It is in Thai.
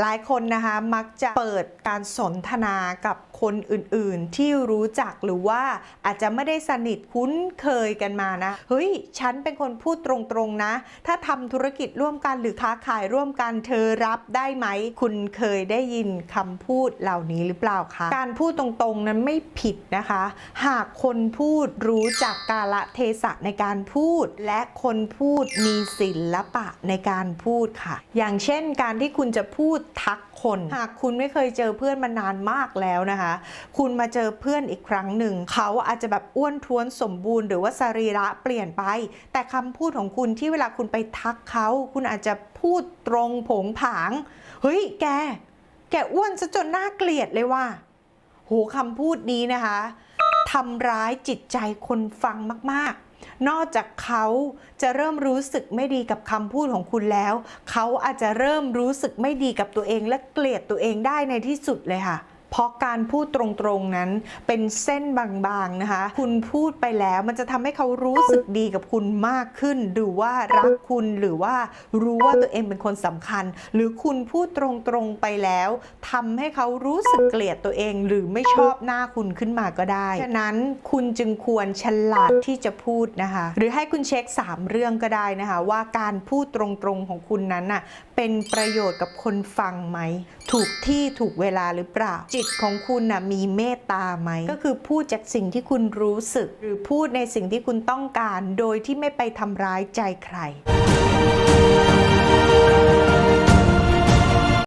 หลายคนนะคะมักจะเปิดการสนทนากับ คนอื่นๆ ที่รู้จักหรือว่าอาจจะไม่ได้สนิทคุ้นเคยกันมานะ เฮ้ย ฉันเป็นคนพูดตรงๆนะ ถ้าทำธุรกิจร่วมกันหรือค้าขายร่วมกันเธอรับได้ไหม คุณเคยได้ยินคำพูดเหล่านี้หรือเปล่าคะ การพูดตรงๆนั้นไม่ผิดนะคะ หากคนพูดรู้จักกาละเทศะในการพูด และคนพูดมีศิลปะในการพูดค่ะ อย่างเช่นการที่คุณจะพูดทักคน หากคุณไม่เคยเจอเพื่อนมานานมากแล้วนะคะคุณมาเจอเพื่อนอีกครั้งหนึ่ง เขาอาจจะแบบอ้วนท้วนสมบูรณ์หรือว่าสรีระเปลี่ยนไป แต่คำพูดของคุณที่เวลาคุณไปทักเขา คุณอาจจะพูดตรงผงผาง เฮ้ย แก แกอ้วนซะจนน่าเกลียดเลยว่าโหคำพูดนี้นะคะทำร้ายจิตใจคนฟังมาก ๆ นอกจากเขาจะเริ่มรู้สึกไม่ดีกับคำพูดของคุณแล้ว เขาอาจจะเริ่มรู้สึกไม่ดีกับตัวเองและเกลียดตัวเองได้ในที่สุดเลยค่ะ เพราะการพูดตรงๆนั้นเป็นเส้นบางๆนะคะ คุณพูดไปแล้วมันจะทำให้เขารู้สึกดีกับคุณมากขึ้น หรือว่ารักคุณหรือว่ารู้ว่าตัวเองเป็นคนสำคัญ หรือคุณพูดตรงๆไปแล้วทำให้เขารู้สึกเกลียดตัวเอง หรือไม่ชอบหน้าคุณขึ้นมาก็ได้ฉะนั้นคุณจึงควรฉลาดที่จะพูดนะคะ หรือให้คุณเช็ค 3 เรื่องก็ได้นะคะ ว่าการพูดตรงๆของคุณนั้นน่ะเป็นประโยชน์กับคนฟังไหม ถูกที่ถูกเวลาหรือเปล่าจิจิตของคุณน่ะมีเมตตาไหม ก็คือพูดจากสิ่งที่คุณรู้สึก หรือพูดในสิ่งที่คุณต้องการ โดยที่ไม่ไปทำร้ายใจใคร